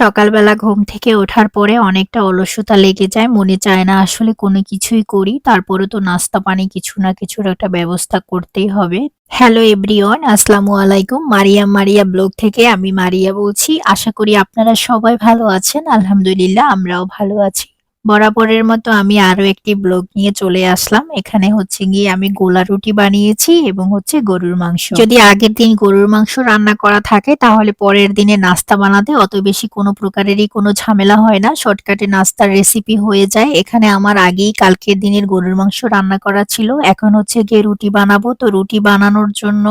সকালবেলা ঘুম থেকে ওঠার পরে অনেকটা অলসতা লেগে যায়। মনে চায় না আসলে কোনো কিছুই করি। তারপরে তো নাস্তা পানি কিছু না কিছুর একটা ব্যবস্থা করতেই হবে। হ্যালো এভরিওয়ান আসসালামু আলাইকুম। মারিয়া মারিয়া ব্লগ থেকে আমি মারিয়া বলছি। আশা করি আপনারা সবাই ভালো আছেন। আলহামদুলিল্লাহ, আমরাও ভালো আছি। বরাবরের মতো আমি আরও একটি ব্লগ নিয়ে চলে আসলাম। এখানে হচ্ছে গিয়ে আমি গোলা রুটি বানিয়েছি এবং হচ্ছে গরুর মাংস। যদি আগের দিন গরুর মাংস রান্না করা থাকে, তাহলে পরের দিনে নাস্তা বানাতে অত বেশি কোনো প্রকারেরই কোনো ঝামেলা হয় না। শর্টকাটে নাস্তার রেসিপি হয়ে যায়। এখানে আমার আগেই কালকের দিনের গরুর মাংস রান্না করা ছিল। এখন হচ্ছে গিয়ে রুটি বানাবো। তো রুটি বানানোর জন্য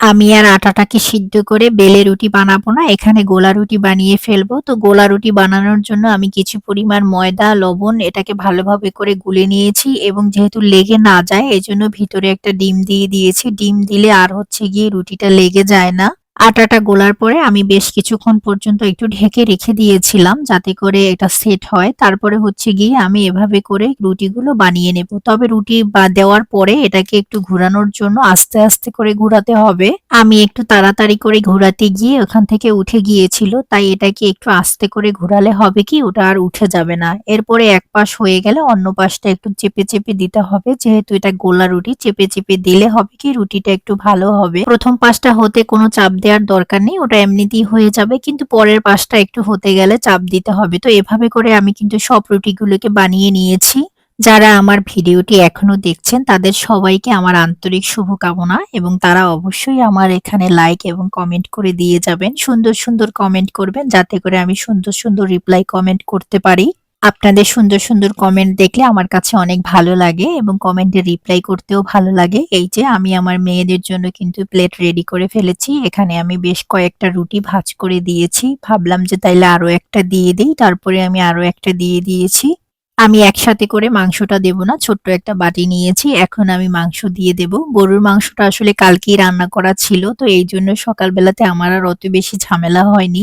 আমি আর আটাটাকে সিদ্ধ করে বেলে রুটি বানাবো না, এখানে গোলা রুটি বানিয়ে ফেলব। তো গোলা রুটি বানানোর জন্য আমি কিছু পরিমাণ ময়দা, লবণ এটাকে ভালোভাবে করে গুলে নিয়েছি এবং যেহেতু লেগে না যায়, এজন্য ভিতরে একটা ডিম দিয়ে দিয়েছি। ডিম দিলে আর হচ্ছে গিয়ে রুটিটা লেগে যায় না। আটাটা গোলার পরে আমি বেশ কিছুক্ষণ পর্যন্ত একটু ঢেকে রেখে দিয়েছিলাম যাতে করে এটা সেট হয়। তারপরে হচ্ছে গিয়ে আমি এভাবে করে রুটিগুলো বানিয়ে নেব। তবে রুটি বা দেওয়ার পরে এটাকে একটু ঘোরানোর জন্য আস্তে আস্তে করে ঘোরাতে হবে। আমি একটু তাড়াতাড়ি করে ঘোরাতে গিয়ে ওখান থেকে উঠে গিয়েছিল, তাই এটাকে একটু আস্তে করে ঘোরালে হবে কি? ওটা আর উঠে যাবে না। এরপরে এক পাশ হয়ে গেলে অন্য পাশটা একটু চেপে চেপে দিতে হবে। যেহেতু এটা গোলা রুটি, চেপে চেপে দিলে হবে কি? রুটিটা একটু ভালো হবে। প্রথম পাশটা হতে কোনো চাপ দেওয়ার দরকার নেই, ওটা এমনিতেই হয়ে যাবে, কিন্তু পরের পাশটা একটু হতে গেলে চাপ দিতে হবে। তো এভাবে করে আমি কিন্তু সব রুটিগুলোকে বানিয়ে নিয়েছি। যারা আমার ভিডিওটি এখনও দেখছেন, তাদের সবাইকে আমার আন্তরিক শুভকামনা এবং তারা অবশ্যই আমার এখানে লাইক এবং কমেন্ট করে দিয়ে যাবেন। সুন্দর সুন্দর কমেন্ট করবেন, যাতে করে আমি সুন্দর সুন্দর রিপ্লাই কমেন্ট করতে পারি। আপনাদের সুন্দর সুন্দর কমেন্ট দেখলে আমার কাছে অনেক ভালো লাগে এবং কমেন্টে রিপ্লাই করতেও ভালো লাগে। এই যে আমি আমার মেয়েদের জন্য কিন্তু প্লেট রেডি করে ফেলেছি। এখানে আমি বেশ কয়েকটা রুটি ভাজ করে দিয়েছি। ভাবলাম যে তাইলে আরও একটা দিয়ে দিই, তারপরে আমি আরও একটা দিয়ে দিয়েছি। আমি একসাথে করে মাংসটা দেব না, ছোট্ট একটা বাটি নিয়েছি। এখন আমি মাংস দিয়ে দেব। গরুর মাংসটা আসলে কালকেই রান্না করা ছিল, তো এই জন্য সকালবেলাতে আমার আর অত বেশি ঝামেলা হয়নি।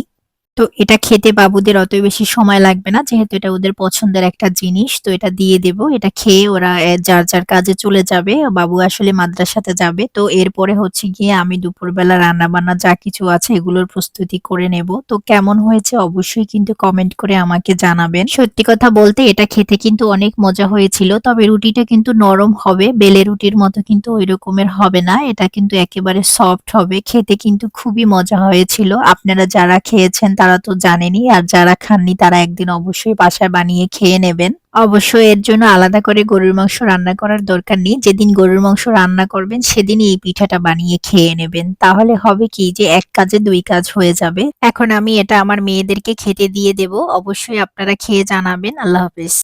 তো এটা খেতে বাবুদের অত বেশি সময় লাগবে না, যেহেতু এটা ওদের পছন্দের একটা জিনিস, তো এটা দিয়ে দেব। এটা খেয়ে ওরা যার যার কাজে চলে যাবে, বাবু আসলে মাদ্রাসাতে যাবে। তো এরপরে হচ্ছে গিয়ে আমি দুপুরবেলা রান্না বান্না যা কিছু আছে এগুলোর প্রস্তুতি করে নেব। তো কেমন হয়েছে অবশ্যই কিন্তু কমেন্ট করে আমাকে জানাবেন। সত্যি কথা বলতে এটা খেতে কিন্তু অনেক মজা হয়েছিল, তবে রুটিটা কিন্তু নরম হবে, বেলে রুটির মতো কিন্তু ওই রকমের হবে না, এটা কিন্তু একেবারে সফট হবে। খেতে কিন্তু খুবই মজা হয়েছিল। আপনারা যারা খেয়েছেন তারা তো জানেনি, আর যারা খাননি তারা একদিন অবশ্যই বাসায় বানিয়ে খেয়ে নেবেন। অবশ্য এর জন্য আলাদা করে গরুর মাংস রান্না করার দরকার নেই। যেদিন গরুর মাংস রান্না করবেন, সেদিনই এই পিঠাটা বানিয়ে খেয়ে নেবেন। তাহলে হবে কি যে এক কাজে দুই কাজ হয়ে যাবে। এখন আমি এটা আমার মেয়েদেরকে খেতে দিয়ে দেব। অবশ্যই আপনারা খেয়ে জানাবেন। আল্লাহ হাফেজ।